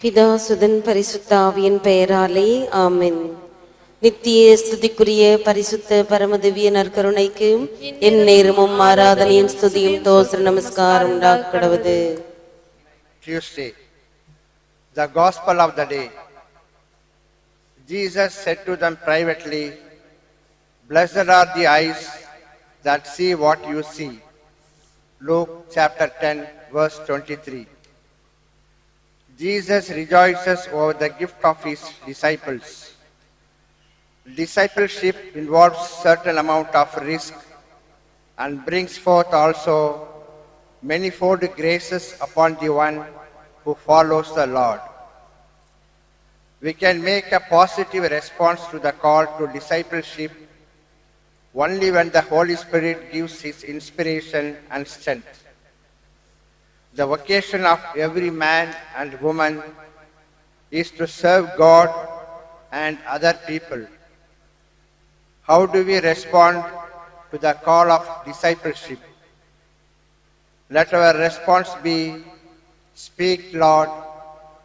பிதா சுதன் பரிசுத்த ஆவியின் பெயராலே ஆமென் நித்திய ஸ்துதிக்குரிய பரிசுத்த பரமதிவிய நற்கருணைக்கு என் நேரமும் ஆராதனையும் ஸ்துதியும் தோசர நமஸ்காரம் உண்டாக்கடவது Tuesday, the Gospel of the day. Jesus said to them privately, Blessed are the eyes that see what you see. Luke chapter 10, verse 23. Jesus rejoices over the gift of his disciples. Discipleship involves certain amount of risk and brings forth also manifold graces upon the one who follows the Lord. We can make a positive response to the call to discipleship only when the Holy Spirit gives his inspiration and strength. The vocation of every man and woman is to serve God and other people. How do we respond to the call of discipleship? Let our response be Speak, Lord,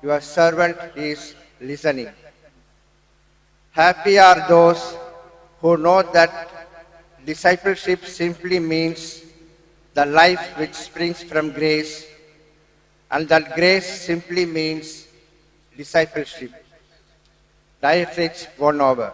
your servant is listening. Happy are those who know that discipleship simply means the life which springs from grace, and that grace simply means discipleship, diatribes won over.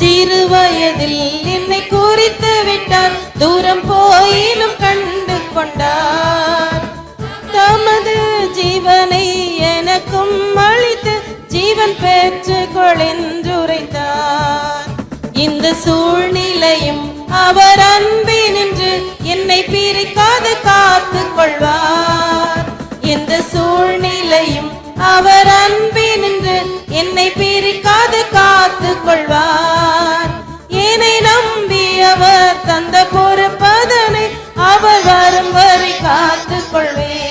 சிறு வயதில் என்னை குறித்து விட்டார். தூரம் போயிலும் கண்டு கொண்டார். தமது ஜீவனை எனக்கும் அளித்து ஜீவன் பெற்று கொளென்றுரைத்தார் இந்த சூழ்நிலையும் அவர் அன்பினின்று என்னை பிரிக்காது காத்து கொள்வார் இந்த சூழ்நிலையும் அவர் அன்பினின்று என்னை பிரிக்காது காத்து கொள்வார். என்னை நம்பி அவர் தந்த பொறுப்பதனை அவர் வரும் வரை காத்து கொள்வேன்.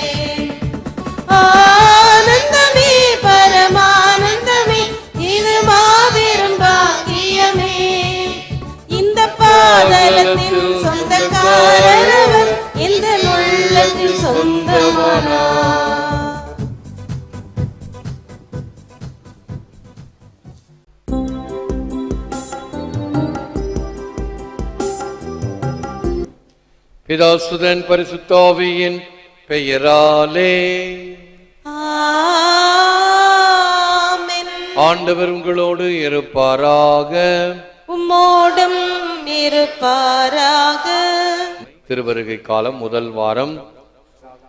பிதாசுதன் பரிசுத்தாவியின் பெயராலே. ஆண்டவர் உங்களோடு இருப்பாராக. உம்மோடும் இருப்பாராக. திருவருகை காலம் முதல் வாரம்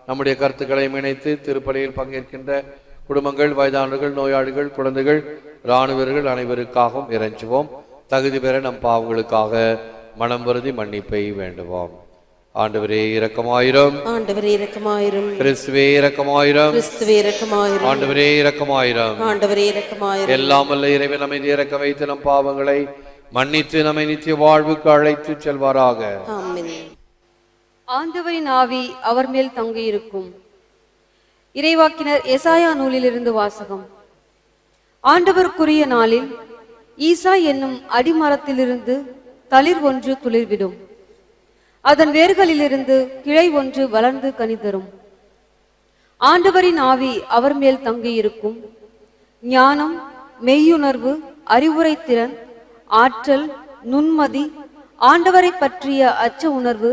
நம்முடைய கருத்துக்களை இணைத்து திருப்பலியில் பங்கேற்கின்ற குடும்பங்கள் வயதானவர்கள் நோயாளிகள் குழந்தைகள் இராணுவர்கள் அனைவருக்காகவும் இறைஞ்சுவோம். தகுதி பெற நம் பாவங்களுக்காக மனம் வருதி மன்னிப்பை வேண்டுவோம். ஆண்டவரே இரக்கமாயிரம். ஆண்டவரே இரக்கமாயிரும். கிறிஸ்துவே இரக்கமாயிரம். கிறிஸ்துவே இரக்கமாயிரும். ஆண்டவரே இரக்கமாயிரம். ஆண்டவரே இரக்கமாயிரும். எல்லாம் வல்ல இறைவன் நம்மை இறக்க வைத்து நம் பாவங்களை மன்னித்து நம்மை நித்திய வாழ்வுக்கு அழைத்து செல்வாராக. ஆமென். ஆண்டவரின் ஆவி அவர் மேல் தங்கியிருக்கும். இறைவாக்கினர் எசாயா நூலிலிருந்து வாசகம். ஆண்டவருக்குரிய நாளில் ஈசா என்னும் அடிமரத்திலிருந்து தளிர் ஒன்று துளிர்விடும். அதன் வேர்களிலிருந்து கிளை ஒன்று வளர்ந்து கனிதரும். ஆண்டவரின் ஆவி அவர் மேல் தங்கியிருக்கும். ஞானம் மெய்யுணர்வு அறிவுரை திறன் ஆற்றல் நுண்மதி ஆண்டவரை பற்றிய அச்ச உணர்வு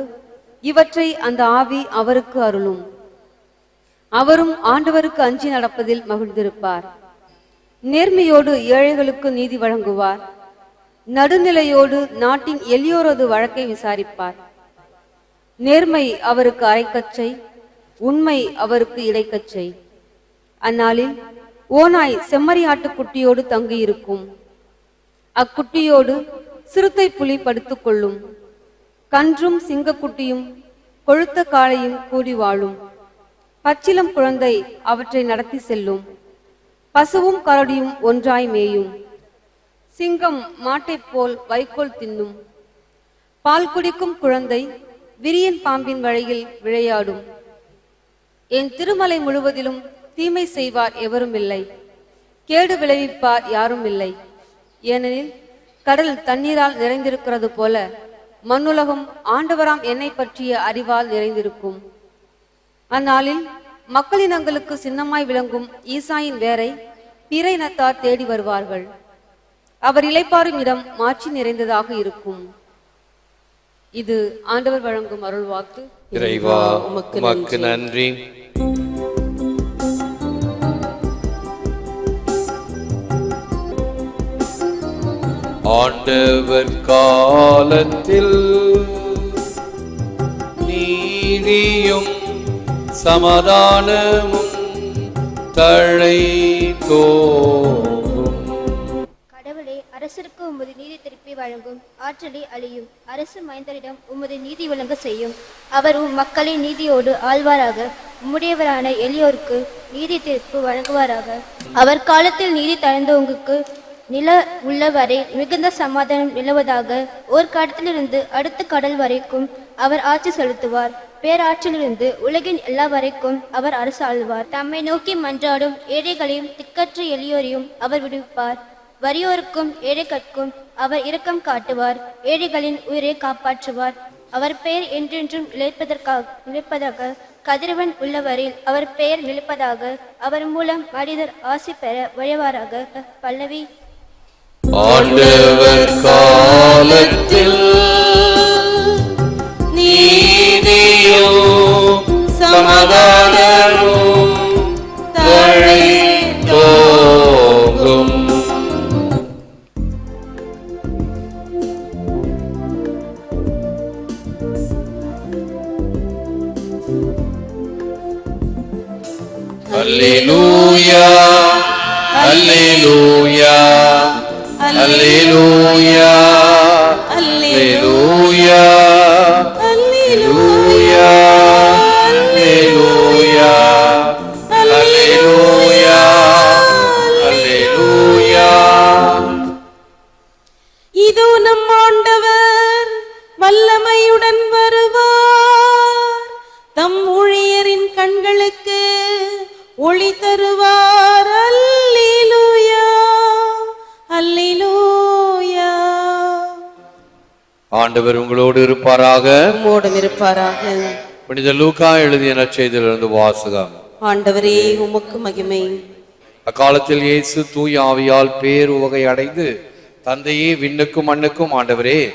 இவற்றை அந்த ஆவி அவருக்கு அருளும். அவரும் ஆண்டவருக்கு அஞ்சி நடப்பதில் மகிழ்ந்திருப்பார். நேர்மையோடு ஏழைகளுக்கு நீதி வழங்குவார். நடுநிலையோடு நாட்டின் எளியோரது வழக்கை விசாரிப்பார். நேர்மை அவருக்கு அரைக்கச்சை உண்மை அவருக்கு இடைக்கச்சை அந்நாளில் ஓநாய் செம்மறியாட்டுக் குட்டியோடு தங்கியிருக்கும். அக்குட்டியோடு சிறுத்தை புலி படுத்துக் கொள்ளும். கன்றும் சிங்கக்குட்டியும் கொழுத்த காளையும் கூடி வாழும். பச்சிலம் குழந்தை அவற்றை நடத்தி செல்லும். பசுவும் கரடியும் ஒன்றாய் மேயும். சிங்கம் மாட்டைப் போல் வைக்கோல் தின்னும். பால் குடிக்கும் குழந்தை விரியன் பாம்பின் வழியில் விளையாடும். என் திருமலை முழுவதிலும் தீமை செய்வார் எவரும் இல்லை. கேடு விளைவிப்பார் யாரும் இல்லை. ஏனெனில் கடல் தண்ணீரால் நிறைந்திருக்கிறது போல மண்ணுலகம் ஆண்டவராம் என்னை பற்றிய அறிவால் நிறைந்திருக்கும். அந்நாளில் மக்களினங்களுக்கு சின்னமாய் விளங்கும் ஈசாயின் வேரை பிற இனத்தார் தேடி வருவார்கள். அவர் இளைப்பாறும் இடம் மாற்றி நிறைந்ததாக இருக்கும். இது ஆண்டவர் வழங்கும் அருள்வாக்கு. இறைவா உமக்கு நன்றி. ஆண்டவர் காலத்தில் நீதியும் சமாதானமும் தழை தோங்கும் கடவுளே அரசருக்கு உமது நீதி திருப்பி வழங்கும். ஆற்றலை அழியும். அரசு மைந்தரிடம் உமது நீதி விளங்க செய்யும். அவர் உம் மக்களை நீதியோடு ஆழ்வாராக உம்முடையவரான எளியோருக்கு நீதி தீர்ப்பு வழங்குவாராக. அவர் காலத்தில் நீதி தழைந்தவங்களுக்கு நில உள்ளவரை மிகுந்த சமாதானம் நிலவதாக ஓர் கடத்திலிருந்து அடுத்த கடல் வரைக்கும் அவர் ஆட்சி செலுத்துவார். பேராற்றிலிருந்து உலகின் எல்லா வரைக்கும் அவர் அரசு ஆள்வார் தம்மை நோக்கி மன்றாடும் ஏழைகளையும் திக்கற்ற எளியோரையும் அவர் விடுவிப்பார். வறியோருக்கும் ஏழைகட்கும் அவர் இரக்கம் காட்டுவார் ஏழைகளின் உயிரை காப்பாற்றுவார். அவர் பெயர் என்றென்றும் நிலைப்பதற்காக நிலைப்பதாக கதிரவன் உள்ளவரில் அவர் பெயர் நிலைப்பதாக அவர் மூலம் மனிதர் ஆசி பெற வழிவாராக பல்லவி. ஆண்டவர் காலத்தில் நீதியோ சமாதானமும் வல்லமையுடன் வருவார். தம் ஊழியரின் கண்களுக்கு ஒளி தருவார். அல்லேலூயா. அல்லேலூயா. ஆண்டவர் உங்களோடு இருப்பாராக. உம்மோடும் இருப்பாராக. புனித லூக்கா எழுதிய நற்செய்தியிலிருந்து வாசகம். ஆண்டவரே உமக்கு மகிமை. அக்காலத்தில் இயேசு தூய ஆவியால் பேர் உவகை அடைந்து தந்தையே விண்ணுக்கும் மண்ணுக்கும் ஆண்டவரே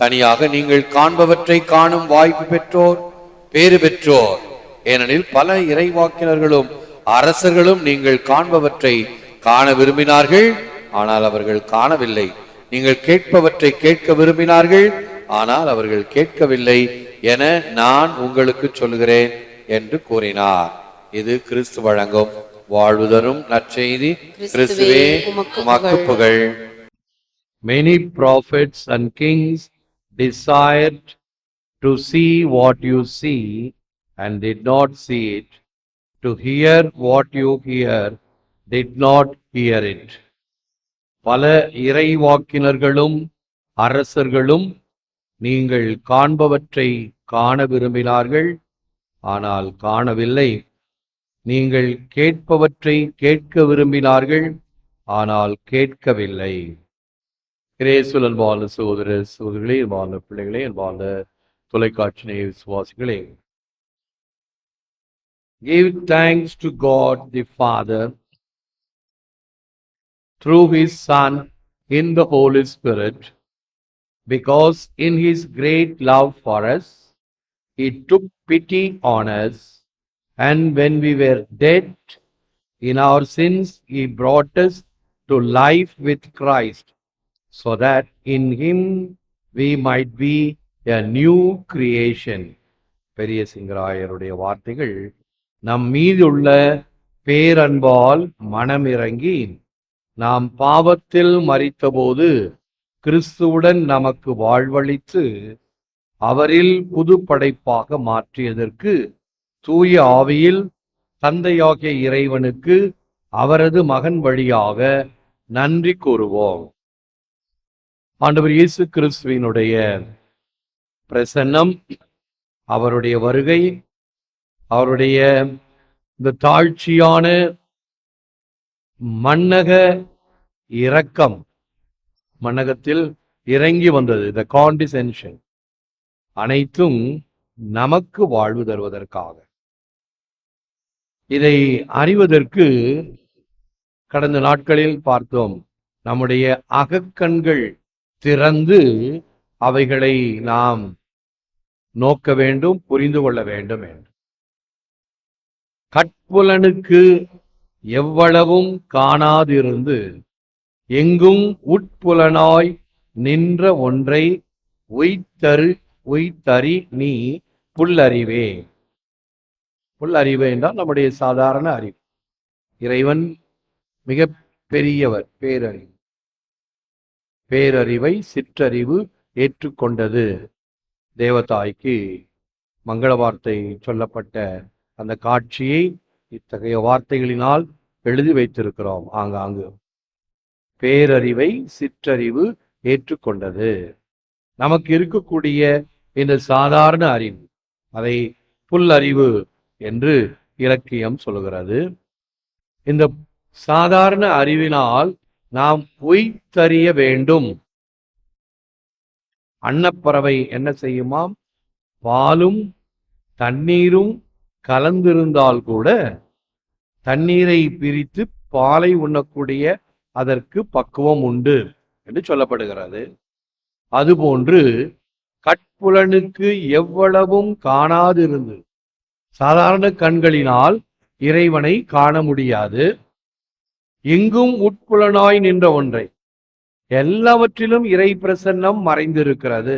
தனியாக நீங்கள் காண்பவற்றை காணும் வாய்ப்பு பெற்றோர் பேறு பெற்றோர். ஏனெனில் பல இறைவாக்கினர்களும் அரசர்களும் நீங்கள் காண்பவற்றை காண விரும்பினார்கள் ஆனால் அவர்கள் காணவில்லை. நீங்கள் கேட்பவற்றை கேட்க விரும்பினார்கள் ஆனால் அவர்கள் கேட்கவில்லை என நான் உங்களுக்கு சொல்கிறேன் என்று கூறினார். இது கிறிஸ்து வழங்கும் வாழ்வு தரும் நற்செய்தி. கிறிஸ்துவே உமக்கு புகழ். Many prophets and kings desired to see what you see and did not see it, to hear what you hear did not hear it. பல இறைவாக்கினர்களும் அரசர்களும் நீங்கள் காண்பவற்றை காண விரும்பினார்கள். ஆனால் காணவில்லை. நீங்கள் கேட்பவற்றை கேட்க விரும்பினார்கள். ஆனால் கேட்கவில்லை. கிரேசுல் அன்பான சகோதர சகோதரிகளே அன்பான பிள்ளைகளே அன்பான தொலைக்காட்சி நேய விசுவாசிகளே Give thanks to God the Father through His Son in the Holy Spirit, because in His great love for us, He took pity on us, and when we were dead in our sins, He brought us to life with Christ, So that in Him we might be a new creation. பெரிய சிங்கராயருடைய வார்த்தைகள் நம் மீதுள்ள பேரன்பால் மனமிறங்கி நாம் பாவத்தில் மறித்தபோது கிறிஸ்துவுடன் நமக்கு வாழ்வளித்து அவரில் புது படைப்பாக மாற்றியதற்கு தூய ஆவியில் தந்தையாகிய இறைவனுக்கு அவரது மகன் வழியாக நன்றி கூறுவோம் ஆண்டவர் இயேசு கிறிஸ்துவினுடைய பிரசன்னம் அவருடைய வருகை அவருடைய இந்த தாழ்ச்சியான மன்னக இரக்கம் மன்னகத்தில் இறங்கி வந்தது த காண்டிசென்ஷன் அனைத்தும் நமக்கு வாழ்வு தருவதற்காக. இதை அறிவதற்கு கடந்த நாட்களில் பார்த்தோம் நம்முடைய அகக்கண்கள் திறந்து அவைகளை நாம் நோக்க வேண்டும் புரிந்து கொள்ள வேண்டும் என்று. கட்புலனுக்கு எவ்வளவும் காணாதிருந்து எங்கும் உட்புலனாய் நின்ற ஒன்றை உய்தரு உய்தறி நீ புல்லறிவே. புல்லறிவு என்றால் நம்முடைய சாதாரண அறிவு. இறைவன் மிக பெரியவர் பேரறிவு. பேரறிவை சிற்றறிவு ஏற்றுக்கொண்டது. தேவதாய்க்கு மங்கள வார்த்தை சொல்லப்பட்ட அந்த காட்சியை இத்தகைய வார்த்தைகளினால் எழுதி வைத்திருக்கிறோம். ஆங்காங்கு பேரறிவை சிற்றறிவு ஏற்றுக்கொண்டது. நமக்கு இருக்கக்கூடிய இந்த சாதாரண அறிவு அதை புல்லறிவு என்று இலக்கியம் சொல்கிறது இந்த சாதாரண அறிவினால் நாம் உய்தறிய வேண்டும். அன்னப்பறவை என்ன செய்யுமாம்? பாலும் தண்ணீரும் கலந்திருந்தால் கூட தண்ணீரை பிரித்து பாலை உண்ணக்கூடிய அதற்கு பக்குவம் உண்டு என்று சொல்லப்படுகிறது. அதுபோன்று கட்புலனுக்கு எவ்வளவும் காணாதிருந்து சாதாரண கண்களினால் இறைவனை காண முடியாது. எங்கும் உட்புலனாய் நின்ற ஒன்றை. எல்லாவற்றிலும் இறை பிரசன்னம் மறைந்திருக்கிறது.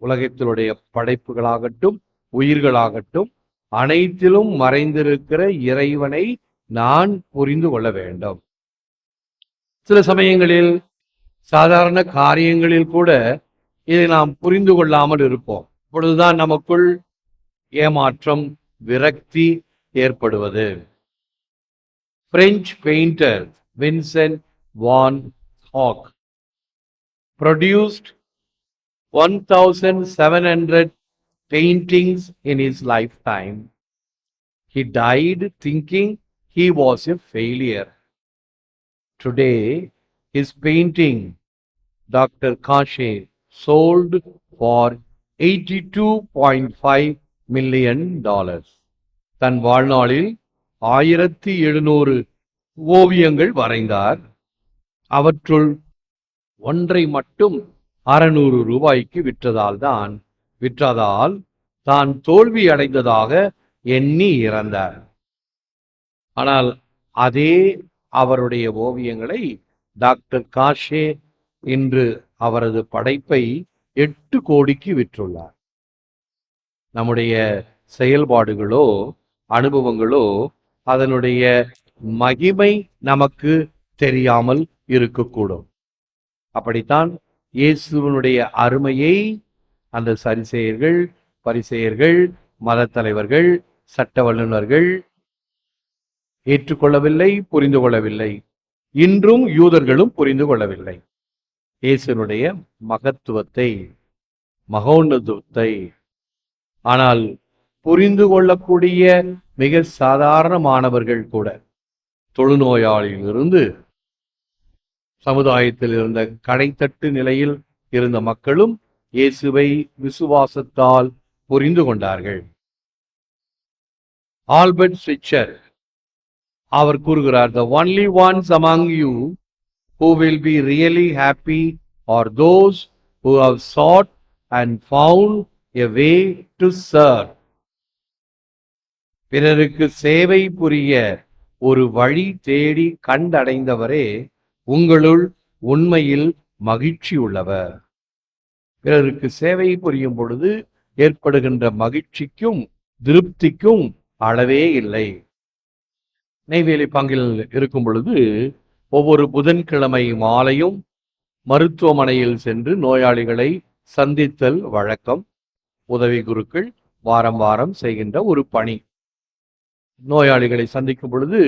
உலகத்தினுடைய படைப்புகளாகட்டும் உயிர்களாகட்டும் அனைத்திலும் மறைந்திருக்கிற இறைவனை நான் புரிந்து கொள்ள வேண்டும். சில சமயங்களில் சாதாரண காரியங்களில் கூட இதை நாம் புரிந்து கொள்ளாமல் இருப்போம். இப்பொழுதுதான் நமக்குள் ஏமாற்றம் விரக்தி ஏற்படுவது. French painter Vincent van Gogh produced 1700 paintings in his lifetime. He died thinking he was a failure. Today, his painting, Dr. Kashe, sold for 82.5 million dollars. தன் வாழ்நாளில் ஆயிரத்தி எழுநூறு ஓவியங்கள் வரைந்தார். அவற்றுள் ஒன்றை மட்டும் அறநூறு ரூபாய்க்கு விற்றதால் தான் விற்றதால் தான் தோல்வி அடைந்ததாக எண்ணி இறந்தார். ஆனால் அதே அவருடைய ஓவியங்களை டாக்டர் காஷே இன்று அவரது படைப்பை எட்டு கோடிக்கு விற்றுள்ளார். நம்முடைய செயல்பாடுகளோ அனுபவங்களோ அதனுடைய மகிமை நமக்கு தெரியாமல் இருக்கக்கூடும். அப்படித்தான் இயேசுவனுடைய அருமையை அந்த சரிசெயர்கள் பரிசெயர்கள் மத தலைவர்கள் சட்ட வல்லுநர்கள் ஏற்றுக்கொள்ளவில்லை புரிந்து கொள்ளவில்லை. இன்றும் யூதர்களும் புரிந்து கொள்ளவில்லை. இயேசுனுடைய மகத்துவத்தை மகோன்னதத்தை ஆனால் புரிந்து கொள்ளக்கூடிய மிக சாதாரண மாணவர்கள் கூட. தொழுநோயாளியிலிருந்து சமுதாயத்தில் இருந்த கடைத்தட்டு நிலையில் இருந்த மக்களும் இயேசுவை விசுவாசத்தால் புரிந்து கொண்டார்கள். ஆல்பர்ட் ஸ்விட்சர் அவர் கூறுகிறார் the only ones among you who will be really happy are those who have sought and found a way to serve பிறருக்கு சேவை புரிய ஒரு வழி தேடி கண்டடைந்தவரே உங்களுள் உண்மையில் மகிழ்ச்சி உள்ளவர். பிறருக்கு சேவை புரியும் பொழுது ஏற்படுகின்ற மகிழ்ச்சிக்கும் திருப்திக்கும் அளவே இல்லை. நெய்வேலி பங்கில் இருக்கும் பொழுது ஒவ்வொரு புதன்கிழமை மாலையும் மருத்துவமனையில் சென்று நோயாளிகளை சந்தித்தல் வழக்கம். உதவி குருக்கள் வாரம் வாரம் செய்கின்ற ஒரு பணி. நோயாளிகளை சந்திக்கும் பொழுது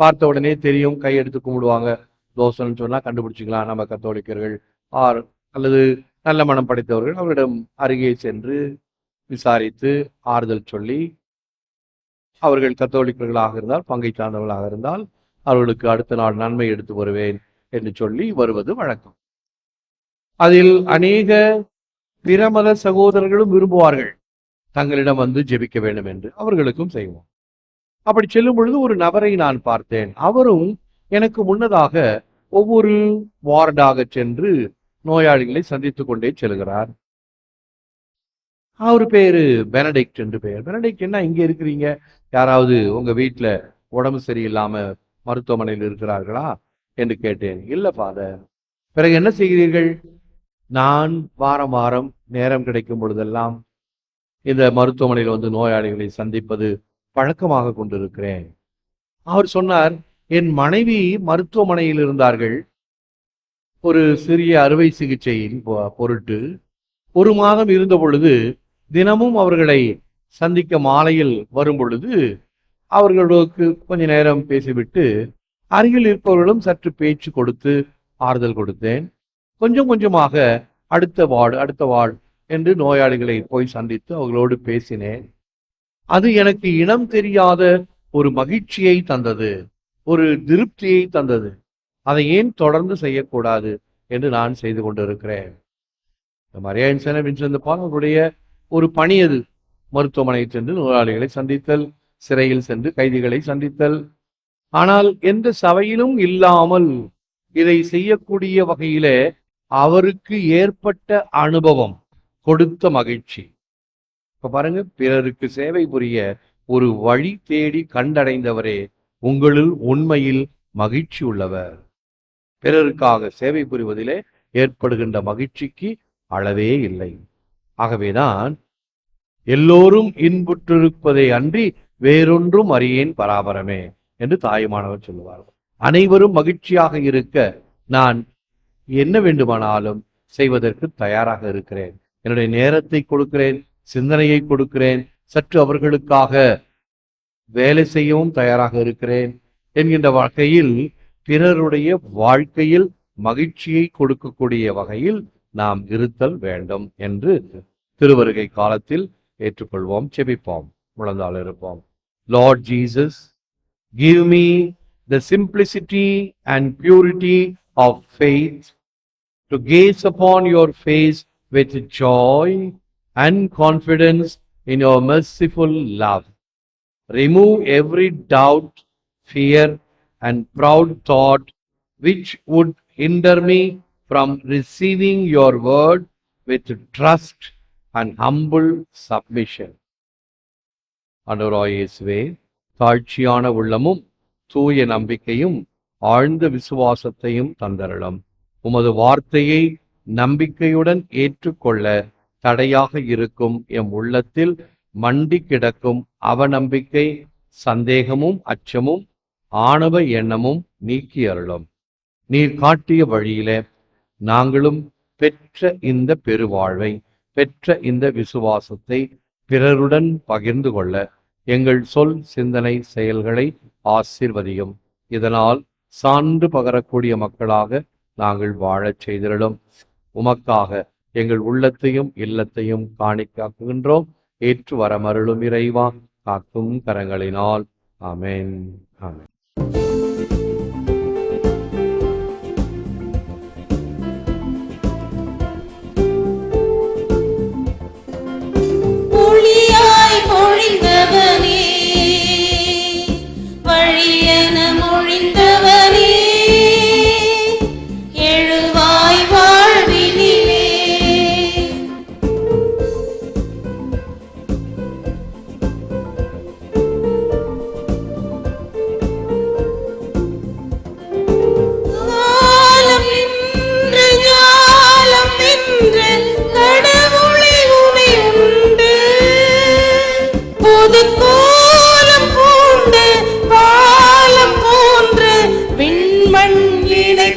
பார்த்த உடனே தெரியும் கையெடுத்து கும்பிடுவாங்க. தோசைன்னு சொன்னா கண்டுபிடிச்சிக்கலாம். நம்ம கத்தோலிக்கர்கள் ஆர் அல்லது நல்ல மனம் படைத்தவர்கள் அவரிடம் அருகே சென்று விசாரித்து ஆறுதல் சொல்லி அவர்கள் கத்தோலிக்கர்களாக இருந்தால் பங்கை சார்ந்தவர்களாக இருந்தால் அவர்களுக்கு அடுத்த நாள் நன்மை எடுத்து வருவேன் என்று சொல்லி வருவது வழக்கம். அதில் அநேக பிறமத சகோதரர்களும் விரும்புவார்கள். தங்களிடம் வந்து ஜெபிக்க வேண்டும் என்று அவர்களுக்கும் செய்வோம். அப்படி செல்லும் பொழுது ஒரு நபரை நான் பார்த்தேன். அவரும் எனக்கு முன்னதாக ஒவ்வொரு வார்டாக சென்று நோயாளிகளை சந்தித்துக் கொண்டே செல்கிறார். அவர் பேரு பெனடிக்ட் என்று பெயர். பெனடிக்ட் என்ன இங்க இருக்கிறீங்க? யாராவது உங்க வீட்டுல உடம்பு சரியில்லாம மருத்துவமனையில் இருக்கிறார்களா என்று கேட்டேன். இல்ல ஃபாதர் பிறகு என்ன செய்கிறீர்கள்? நான் வாரம் வாரம் நேரம் கிடைக்கும் பொழுதெல்லாம் இந்த மருத்துவமனையில் வந்து நோயாளிகளை சந்திப்பது பழக்கமாக கொண்டிருக்கிறேன். அவர் சொன்னார் என் மனைவி மருத்துவமனையில் இருந்தார்கள். ஒரு சிறிய அறுவை சிகிச்சையின் பொருட்டு ஒரு மாதம் இருந்த பொழுது தினமும் அவர்களை சந்திக்க மாலையில் வரும் பொழுது அவர்களுக்கு கொஞ்ச நேரம் பேசிவிட்டு அருகில் இருப்பவர்களும் சற்று பேச்சு கொடுத்து ஆறுதல் கொடுத்தேன். கொஞ்சம் கொஞ்சமாக அடுத்த வார்டு அடுத்த வார்டு என்று நோயாளிகளை போய் சந்தித்து அவர்களோடு பேசினேன். அது எனக்கு இனம் தெரியாத ஒரு மகிழ்ச்சியை தந்தது ஒரு திருப்தியை தந்தது. அதை ஏன் தொடர்ந்து செய்யக்கூடாது என்று நான் செய்து கொண்டிருக்கிறேன். இந்த மரியாயன் சேன பால் அவருடைய ஒரு பணி அது மருத்துவமனை சென்று நோயாளிகளை சந்தித்தல் சிறையில் சென்று கைதிகளை சந்தித்தல். ஆனால் எந்த சபையிலும் இல்லாமல் இதை செய்யக்கூடிய வகையிலே அவருக்கு ஏற்பட்ட அனுபவம் கொடுத்த மகிழ்ச்சி. இப்போ பாருங்க பிறருக்கு சேவை புரிய ஒரு வழி தேடி கண்டடைந்தவரே உங்களில் உண்மையில் மகிழ்ச்சி உள்ளவர். பிறருக்காக சேவை புரிவதிலே ஏற்படுகின்ற மகிழ்ச்சிக்கு அளவே இல்லை. ஆகவேதான் எல்லோரும் இன்புற்றிருப்பதை அன்றி வேறொன்றும் அறியேன் பராபரமே என்று தாயுமானவர் சொல்லுவார்கள் அனைவரும் மகிழ்ச்சியாக இருக்க நான் என்ன வேண்டுமானாலும் செய்வதற்கு தயாராக இருக்கிறேன். என்னுடைய நேரத்தை கொடுக்கிறேன். சிந்தனையை கொடுக்கிறேன். சற்று அவர்களுக்காக வேலை செய்யவும் தயாராக இருக்கிறேன் என்கின்ற வகையில் பிறருடைய வாழ்க்கையில் மகிழ்ச்சியை கொடுக்கக்கூடிய வகையில் நாம் இருத்தல் வேண்டும் என்று திருவருகை காலத்தில் ஏற்றுக்கொள்வோம் செபிப்போம் முழந்தால் இருப்போம். Lord Jesus give me the simplicity and purity of faith to gaze upon your face with joy. And confidence in your merciful love. Remove every doubt, fear, and proud thought which would hinder me from receiving your word with trust and humble submission. ஆண்டவராய் இயேசுவே தாழ்ச்சியான உள்ளமும் தூய நம்பிக்கையும் ஆழ்ந்த விசுவாசத்தையும் தந்தரலும் உமது வார்த்தையை நம்பிக்கையுடன் ஏற்றுக்கொள்ள தடையாக இருக்கும் எம் உள்ளத்தில் மண்டி கிடக்கும் அவநம்பிக்கை சந்தேகமும் அச்சமும் ஆணவ எண்ணமும் நீக்கி அருளும். நீர் காட்டிய வழியிலே நாங்களும் பெற்ற இந்த பெருவாழ்வை பெற்ற இந்த விசுவாசத்தை பிறருடன் பகிர்ந்து கொள்ள எங்கள் சொல் சிந்தனை செயல்களை ஆசிர்வதியும். இதனால் சான்று பகரக்கூடிய மக்களாக நாங்கள் வாழச் செய்திருளும் உமக்காக எங்கள் உள்ளத்தையும் இல்லத்தையும் காணிக்காக்குகின்றோம் ஏற்று வரமருளும் இறைவா. காக்கும் கரங்களினால். ஆமென். ஆமென்.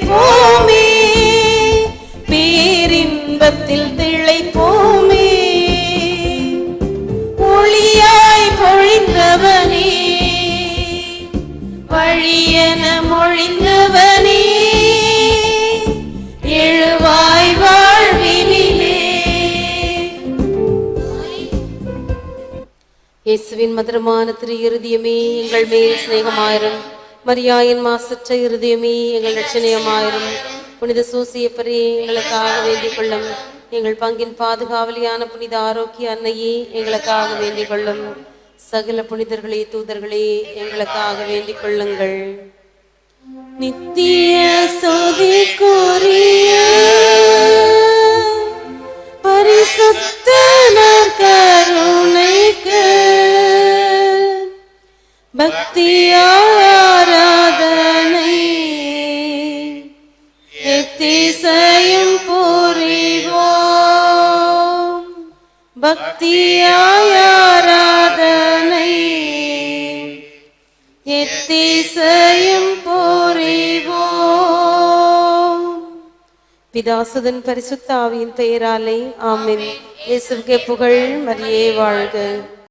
இணைப்போமே பேரின்பத்தில் திளைப்போமே ஒளியாய் பொழிந்தவனே. வழியென மொழிந்தவனே. எழுவாய் வாழ்வினிலே. இயேசுவின் மதுரமான திரு இருதயமே எங்கள் மேல் சிநேகமாயிரும் மரியாயின் மாசற்ற இருதயமே எங்கள் லட்சணியமாயிரும் புனித சூசியப்பரே எங்களுக்காக வேண்டிக் கொள்ளும். எங்கள் பங்கின் பாதுகாவலியான புனித ஆரோக்கிய அன்னையே எங்களுக்காக வேண்டிக் கொள்ளும். சகல புனிதர்களே தூதர்களே எங்களுக்காக வேண்டிக் கொள்ளுங்கள். நித்திய சொதிக்குரிய பரிசுத்த கருணைக்கு பக்தி ஆராதனை எத்திசையும் புரிவோம். பக்தி ஆராதனை எத்திசையும் புரிவோம். பிதாசுதன் பரிசுத்த ஆவியின் பெயராலே ஆமின். இயேசுக்கே புகழ் மரியே வாழ்க.